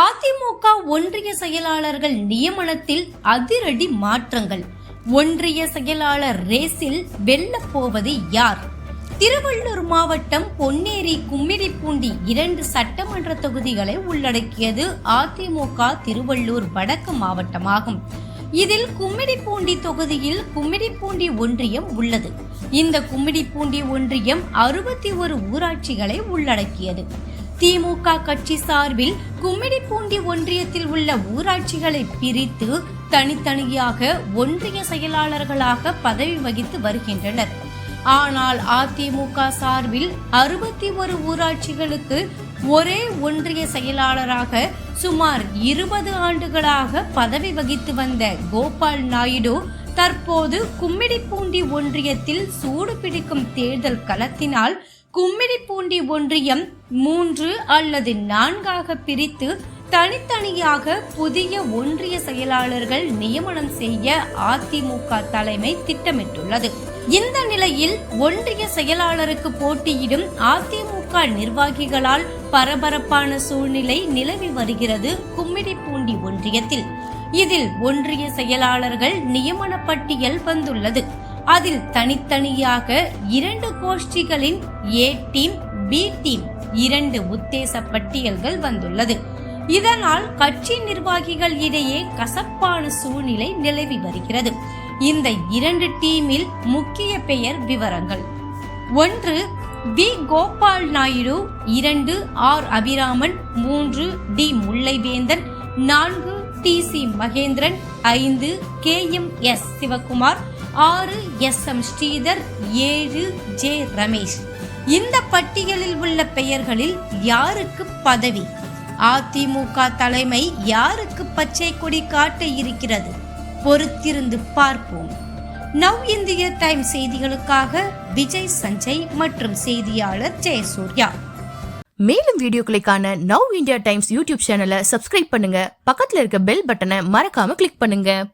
அதிமுக ஒன்றிய செயலாளர்கள் நியமனத்தில் அதிரடி மாற்றங்கள். ஒன்றிய செயலாளர் ரேஸில் வெல்லப்போவது யார்? திருவள்ளூர் மாவட்டம் பொன்னேரி கும்மிடிப்பூண்டி இரண்டு சட்டமன்ற தொகுதிகளை உள்ளடக்கியது அதிமுக திருவள்ளூர் வடக்கு மாவட்டமாகும். இதில் கும்மிடிப்பூண்டி தொகுதியில் கும்மிடிப்பூண்டி ஒன்றியம் உள்ளது. இந்த கும்மிடிப்பூண்டி ஒன்றியம் அறுபத்தி ஒரு ஊராட்சிகளை உள்ளடக்கியது. திமுக கட்சி சார்பில் கும்மிடிப்பூண்டி ஒன்றியத்தில் உள்ள ஊராட்சிகளை பிரித்து தனித்தனியாக ஒன்றிய செயலாளர்களாக பதவி வகித்து வருகின்றனர். ஆனால் அதிமுக சார்பில் அறுபத்தி ஒரு ஊராட்சிகளுக்கு ஒரே ஒன்றிய செயலாளராக சுமார் இருபது ஆண்டுகளாக பதவி வகித்து வந்த கோபால் நாயுடு தற்போது கும்மிடிப்பூண்டி ஒன்றியத்தில் சூடு பிடிக்கும் தேர்தல் களத்தினால் கும்மிடிப்பூண்டி ஒன்றியம் மூன்று அல்லது நான்காக பிரித்து தனித்தனியாக புதிய ஒன்றிய செயலாளர்கள் நியமனம் செய்ய அதிமுக தலைமை திட்டமிட்டுள்ளது. இந்த நிலையில் ஒன்றிய செயலாளருக்கு போட்டியிடும் அதிமுக நிர்வாகிகளால் பரபரப்பான சூழ்நிலை நிலவி வருகிறது கும்மிடிப்பூண்டி ஒன்றியத்தில். இதில் ஒன்றிய செயலாளர்கள் நியமன பட்டியல் வந்துள்ளது. அதில் தனித்தனியாக இரண்டு கோஷ்டிகளின் ஏ டீம் பி டீம் இரண்டு உத்தேச பட்டியல்கள் வந்துள்ளது. இதனால் கட்சி நிர்வாகிகள் இடையே கசப்பான சூழ்நிலை நிலவி வருகிறது. இந்த இரண்டு டீமில் முக்கிய பெயர் விவரங்கள். ஒன்று வி கோபால் நாயுடு இரண்டு ஆர் அபிராமன் மூன்று டி முல்லைவேந்தன் நான்கு டி சி மகேந்திரன் ஐந்து கே எம் எஸ் சிவகுமார் ஆறு எஸ் எம் ஸ்ரீதர் ஏழு ஜே ரமேஷ். இந்த பட்டியலில் உள்ள பெயர்களில் யாருக்கு பதவி? அதிமுக தலைமை யாருக்கு பச்சை கொடி காட்ட இருக்கிறது? பொறுத்திருந்து பார்ப்போம். நவ் இந்திய டைம் செய்திகளுக்காக விஜய் சஞ்சய் மற்றும் செய்தியாளர் ஜெயசூர்யா. மேலும் வீடியோக்களை காண நவ் இந்தியா டைம்ஸ் யூடியூப் சேனலை சப்ஸ்கிரைப் பண்ணுங்க. பக்கத்தில் இருக்க பெல் பட்டனை மறக்காம கிளிக் பண்ணுங்க.